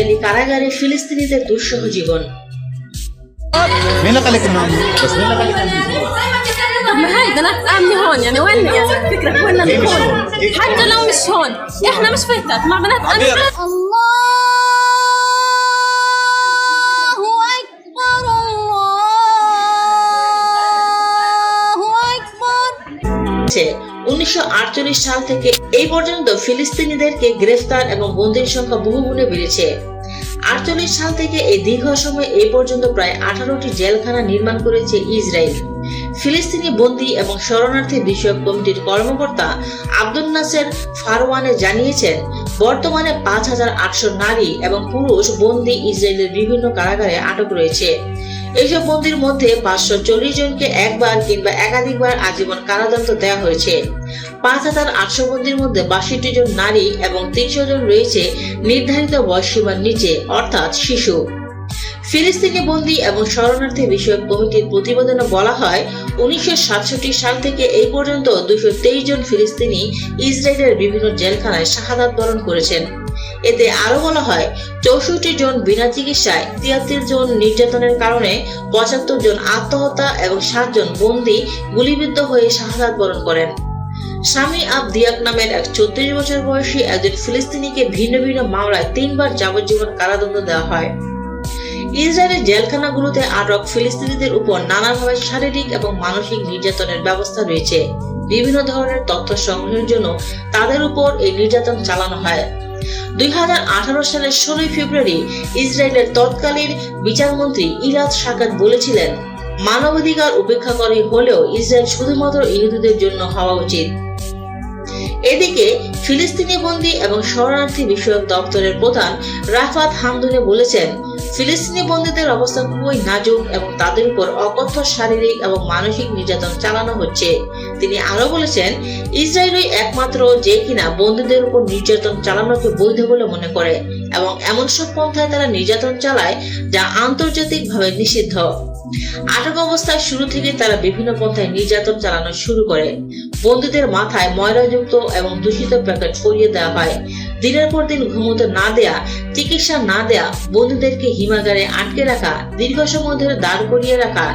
Israeli কারাগারে ফিলিস্তিনিদের দুঃসহ জীবন مين اللي خليك تنام بس مين اللي خليك تنام طب ما هاي بنات امني هون يعني وين يعني فكرك وين كيف مش هون هون؟ كيف حتى لو مش هون احنا مش فتات مع بنات امني الله أكبر الله أكبر হচ্ছে উনিশশো সাল থেকে এই পর্যন্ত ফিলিস্তিনিদেরকে গ্রেফতার এবং বন্দির সংখ্যা বহুগুণে বেড়েছে। আটচল্লিশ সাল থেকে এই দীর্ঘ সময় এই পর্যন্ত প্রায় আঠারোটি জেলখানা নির্মাণ করেছে ইসরায়েল। ফিলিস্তিনি বন্দী এবং শরণার্থী বিষয়ক কমিটির কর্মকর্তা আব্দুল নাসের ফারওয়ানে জানিয়েছেন, বর্তমানে পাঁচ হাজার আটশো নারী এবং পুরুষ বন্দী ইসরায়েলের বিভিন্ন কারাগারে আটক রয়েছে। এইসব বন্দির মধ্যে পাঁচশো চল্লিশ জনকে একবার কিংবা একাধিকবার আজীবন কারাদণ্ড দেওয়া হয়েছে। পাঁচ হাজার আটশো বন্দির মধ্যে বাষট্টি জন নারী এবং তিনশো জন রয়েছে নির্ধারিত বয়সীমার নিচে, অর্থাৎ শিশু। ফিলিস্তিনি বন্দী এবং শরণার্থী বিষয়ক কমিটির প্রতিবেদনে বলা হয়, উনিশশো সাতষট্টি সাল থেকে এই পর্যন্ত দুশো জন ফিলিস্তিনি ইসরায়েলের বিভিন্ন জেলখানায় শাহাদাত বরণ করেছেন। এতে আরও বলা হয়, চৌষট্টি জন বিনা চিকিৎসায় তিয়াত্তর জন নির্যাতনের কারণে পঁচাত্তর জন আত্মহত্যা এবং সাত জন বন্দী গুলিবিদ্ধ হয়ে শাহাদাত বরণ করেন। স্বামী আব দিয়াক নামের এক চৌত্রিশ বছর বয়সী একজন ফিলিস্তিনিকে ভিন্ন ভিন্ন মামলায় তিনবার যাবজ্জীবন কারাদণ্ড দেওয়া হয়। ইসরায়েলের জেলখানাগুলোতে আটক ফিলিস্তিনিদের উপর নানাভাবে শারীরিক এবং মানসিক নির্যাতনের ব্যবস্থা রয়েছে। বিভিন্ন ধরনের তথ্য সংগ্রহের জন্য তাদের উপর এই নির্যাতন চালানো হয়। দুই সালের ষোলোই ফেব্রুয়ারি ইসরায়েলের তৎকালীন বিচারমন্ত্রী ইরাদ সাকাত বলেছিলেন, মানবাধিকার উপেক্ষা করে হলেও ইসরায়েল শুধুমাত্র ইহুদিদের জন্য হওয়া উচিত। এদিকে ফিলিস্তিনি বন্দী এবং শরণার্থী বিষয়ক দপ্তরের প্রধান রাফাত হামদুনে বলেছেন ফিলিস্তিনি বন্দীদের অবস্থা খুবই নাজুক এবং তাদের উপর অকথ্য শারীরিক এবং মানসিক নির্যাতন চালানো হচ্ছে। তিনি আরও বলেছেন, ইসরায়েলই একমাত্র যে কিনা বন্দীদের উপর নির্যাতন চালানোকে বৈধ বলে মনে করে এবং এমন সব পন্থায় তারা নির্যাতন চালায় যা আন্তর্জাতিকভাবে নিষিদ্ধ। আটক অবস্থায় শুরু থেকে তারা বিভিন্ন পন্থায় নির্যাতন চালানো শুরু করে। বন্দীদের মাথায় ময়লাযুক্ত এবং দূষিত প্যাকেট ছড়িয়ে দেওয়া হয়। দিনের পর দিন ঘুমোতে না দেয়া, চিকিৎসা না দেয়া, বন্ধুদেরকে হিমাগারে আটকে রাখা, দীর্ঘ সময় ধরে দাঁড় করিয়ে রাখা,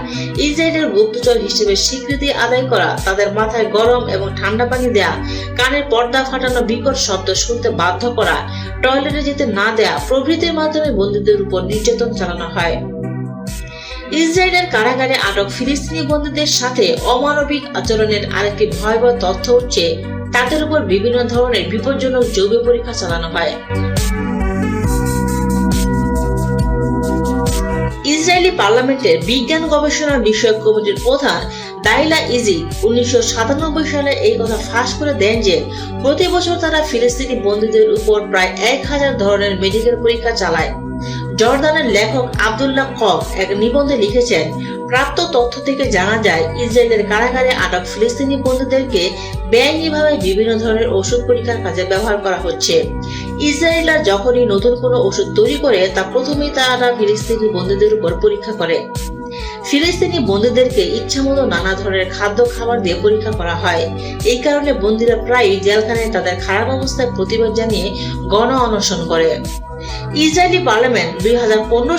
ইসরায়েলের গুপ্তচর হিসেবে স্বীকৃতি আদায় করা, তাদের মাথায় গরম এবং ঠান্ডা পানি দেয়া, কানের পর্দা ফাটানো বিকট শব্দ শুনতে বাধ্য করা, টয়লেটে যেতে না দেয়া, প্রভৃতির মাধ্যমে বন্ধুদের উপর নির্যাতন চালানো হয়। ইসরায়েলের কারাগারে আটক ফিলিস্তিনি বন্ধুদের সাথে অমানবিক আচরণের আরেকটি ভয়াবহ তথ্য হচ্ছে তাদের উপর বিভিন্ন ধরনের বিপজ্জনক যৌগ পরীক্ষা চালানো হয়। ইসরায়েলি পার্লামেন্টের বিজ্ঞান গবেষণা বিষয়ক কমিটির প্রধান দাইলা ইজি উনিশশো সাতানব্বই সালে এই কথা ফাঁস করে দেন যে, প্রতি বছর তারা ফিলিস্তিনি বন্দীদের উপর প্রায় এক হাজার ধরনের মেডিকেল পরীক্ষা চালায়। জর্দানের লেখক আবদুল্লাহ কক এক নিবন্ধে লিখেছেন, প্রাপ্ত তথ্য থেকে জানা যায়, ইসরায়েলের কারাগারে আটক ফিলিস্তিনি বন্দীদেরকে বেআইনিভাবে বিভিন্ন ধরনের ওষুধ পরীক্ষার কাজে ব্যবহার করা হচ্ছে। ইসরায়েলরা যখনই নতুন কোনো ওষুধ তৈরি করে, তা প্রথমেই তারা ফিলিস্তিনি বন্ধুদের উপর পরীক্ষা করে। ফিলিস্তিনি বন্দীদেরকে ইচ্ছামতো নানা ধরনের খাদ্য খাবার দিয়ে পরীক্ষা করা হয়। এই কারণে বন্দীরা প্রায়ই জেলখানায় তাদের খারাপ অবস্থায় প্রতিবাদ জানিয়ে গণ অনশন করে। ইসরায়েলি পার্লামেন্ট দুই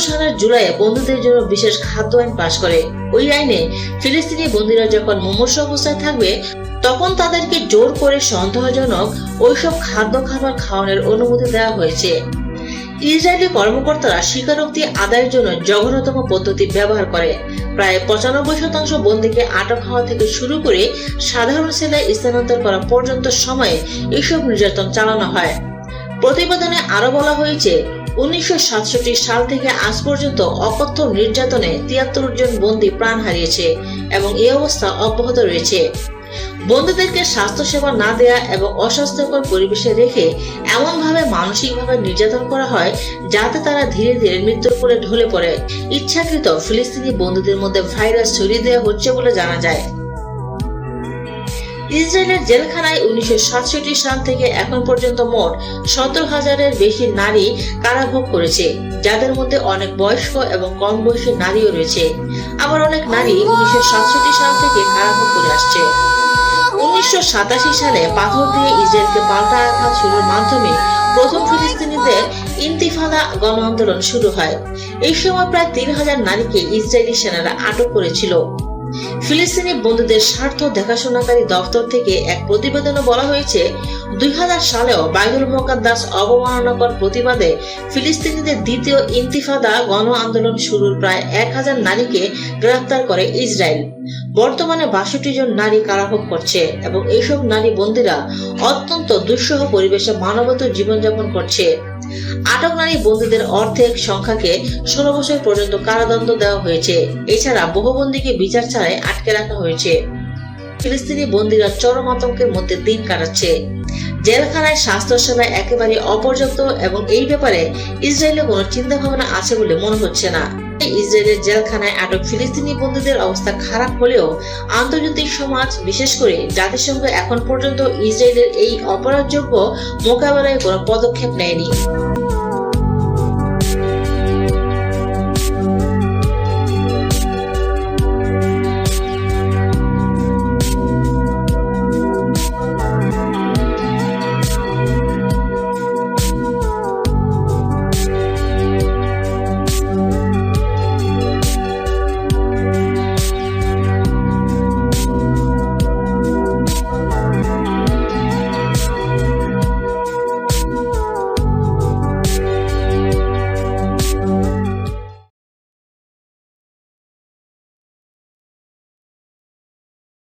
সালের জুলাইয়ে বন্ধুদের জন্য বিশেষ খাদ্য আইন পাশ করে। ওই আইনে ফিলিস্তিনি বন্দীরা যখন মুমূর্ষ অবস্থায় থাকবে, তখন তাদেরকে জোর করে সন্দেহজনক ওইসব খাদ্য খাবার খাওয়ানোর অনুমতি দেওয়া হয়েছে। ইসরায়েলি কর্মকর্তারা স্বীকারোক্তি আদায়ের জন্য জঘন্যতম পদ্ধতি ব্যবহার করে। প্রায় পঁচানব্বই শতাংশ বন্দীকে আটক হওয়া থেকে শুরু করে সাধারণ সেলায় স্থানান্তর করা পর্যন্ত সময়ে এসব নির্যাতন চালানো হয়। প্রতিবেদনে আরও বলা হয়েছে, উনিশশো সাতষট্টি সাল থেকে আজ পর্যন্ত অকথ্য নির্যাতনে তিয়াত্তর জন বন্দী প্রাণ হারিয়েছে এবং এই অবস্থা অব্যাহত রয়েছে। বন্দীদেরকে স্বাস্থ্যসেবা না দেয়া এবং অস্বাস্থ্যকর পরিবেশে রেখে এমনভাবে মানসিকভাবে নির্যাতন করা হয় যাতে তারা ধীরে ধীরে মৃত্যুর কোলে ঢলে পড়ে। ইচ্ছাকৃত ফিলিস্তিনি বন্দীদের মধ্যে ভাইরাস ছড়িয়ে দেওয়া হচ্ছে বলে জানা যায়। ইসরায়েলের জেলখানায় উনিশশো সাতষট্টি সাল থেকে এখন পর্যন্ত মোট সতেরো হাজারের বেশি নারী কারাভোগ করেছে যাদের মধ্যে অনেক বয়স্ক এবং কম বয়সী নারীও রয়েছে। আবার অনেক নারী উনিশশো সাতষট্টি সাল থেকে কারাভোগ করে আসছে। উনিশশো সাতাশি সালে পাথর দিয়ে ইসরায়েলকে পাল্টা আঘাত শুরুর মাধ্যমে প্রথম ফিলিস্তিনিদের ইন্তিফাদা গণ আন্দোলন শুরু হয়। এই সময় প্রায় তিন হাজার নারীকে ইসরায়েলি সেনারা আটক করেছিল। ফিলিস্তিনি বন্ধুদের স্বার্থ দেখাশোনাকারী দপ্তর থেকে এক প্রতিবেদনে বলা হয়েছে, দুই হাজার সালেও বাইদুল মোকাদ্দাস অবমাননাকর প্রতিবাদে ফিলিস্তিনিদের দ্বিতীয় ইন্তিফাদা গণ আন্দোলন শুরুর প্রায় এক হাজার নারীকে গ্রেফতার করে ইসরায়েল। বর্তমানে বাষট্টি জন নারী কারাভোগ করছে এবং এইসব নারী বন্দীরা অত্যন্ত দুঃসহ পরিবেশে মানবত জীবনযাপন করছে। আটক নারী বন্দীদের অর্ধেক সংখ্যাকে ষোলো বছর পর্যন্ত কারাদণ্ড দেওয়া হয়েছে। এছাড়া বহু বন্দীকে বিচার ছাড়াই আটকে রাখা হয়েছে। ফিলিস্তিনি বন্দীরা চরম আতঙ্কের মধ্যে দিন কাটাচ্ছে। জেলখানায় স্বাস্থ্যসেবা একেবারে অপর্যাপ্ত এবং এই ব্যাপারে ইসরায়েলের কোনো চিন্তা ভাবনা আছে বলে মনে হচ্ছে না। ইসরায়েলের জেলখানায় আটক ফিলিস্তিনি বন্ধুদের অবস্থা খারাপ হলেও আন্তর্জাতিক সমাজ, বিশেষ করে জাতিসংঘ এখন পর্যন্ত ইসরায়েলের এই অপরাধযোগ্য মোকাবেলায় কোনো পদক্ষেপ নেয়নি।